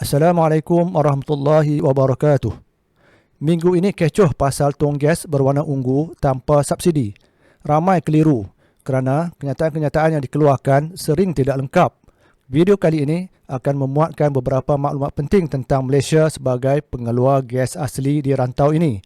Assalamualaikum warahmatullahi wabarakatuh. Minggu ini kecoh pasal tong gas berwarna ungu tanpa subsidi. Ramai keliru kerana kenyataan-kenyataan yang dikeluarkan sering tidak lengkap. Video kali ini akan memuatkan beberapa maklumat penting tentang Malaysia sebagai pengeluar gas asli di rantau ini.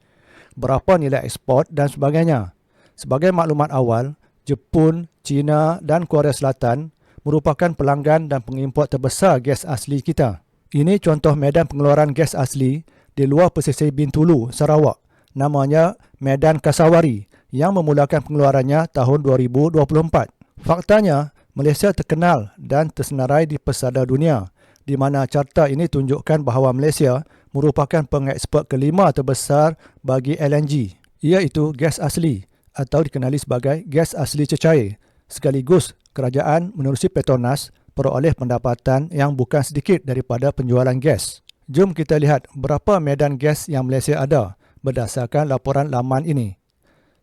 Berapa nilai ekspor dan sebagainya. Sebagai maklumat awal, Jepun, China dan Korea Selatan merupakan pelanggan dan pengimport terbesar gas asli kita. Ini contoh medan pengeluaran gas asli di luar pesisir Bintulu, Sarawak. Namanya Medan Kasawari yang memulakan pengeluarannya tahun 2024. Faktanya, Malaysia terkenal dan tersenarai di pesada dunia di mana carta ini tunjukkan bahawa Malaysia merupakan pengeksport kelima terbesar bagi LNG iaitu gas asli atau dikenali sebagai gas asli cecair sekaligus kerajaan menerusi Petronas peroleh pendapatan yang bukan sedikit daripada penjualan gas. Jom kita lihat berapa medan gas yang Malaysia ada berdasarkan laporan laman ini.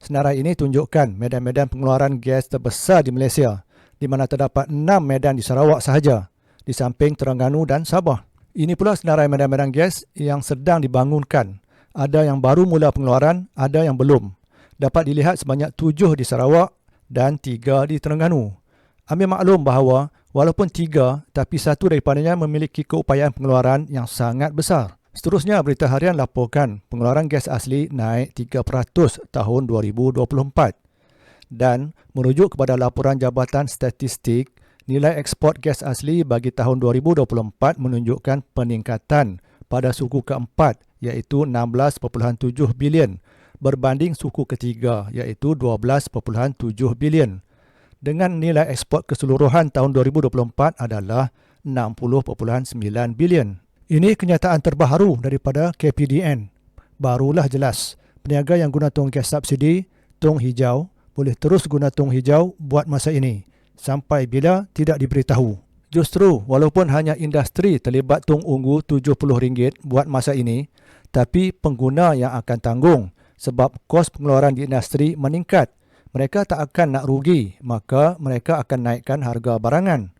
Senarai ini tunjukkan medan-medan pengeluaran gas terbesar di Malaysia di mana terdapat 6 medan di Sarawak sahaja di samping Terengganu dan Sabah. Ini pula senarai medan-medan gas yang sedang dibangunkan. Ada yang baru mula pengeluaran, ada yang belum. Dapat dilihat sebanyak 7 di Sarawak dan 3 di Terengganu. Ambil maklum bahawa Walaupun tiga, tapi satu daripadanya memiliki keupayaan pengeluaran yang sangat besar. Seterusnya, berita harian laporkan pengeluaran gas asli naik 3% tahun 2024. Dan merujuk kepada laporan Jabatan Statistik, nilai ekspor gas asli bagi tahun 2024 menunjukkan peningkatan pada suku keempat iaitu 16.7 bilion berbanding suku ketiga iaitu 12.7 bilion dengan nilai ekspor keseluruhan tahun 2024 adalah 60.9 bilion. Ini kenyataan terbaru daripada KPDN. Barulah jelas, peniaga yang guna tong gas subsidi, tong hijau, boleh terus guna tong hijau buat masa ini sampai bila tidak diberitahu. Justru, walaupun hanya industri terlibat tong ungu RM70 buat masa ini, tapi pengguna yang akan tanggung sebab kos pengeluaran di industri meningkat mereka tak akan nak rugi, maka mereka akan naikkan harga barangan.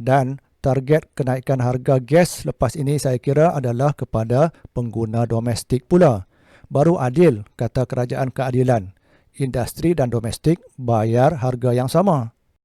Dan target kenaikan harga gas lepas ini saya kira adalah kepada pengguna domestik pula. Baru adil, kata Kerajaan Keadilan. Industri dan domestik bayar harga yang sama.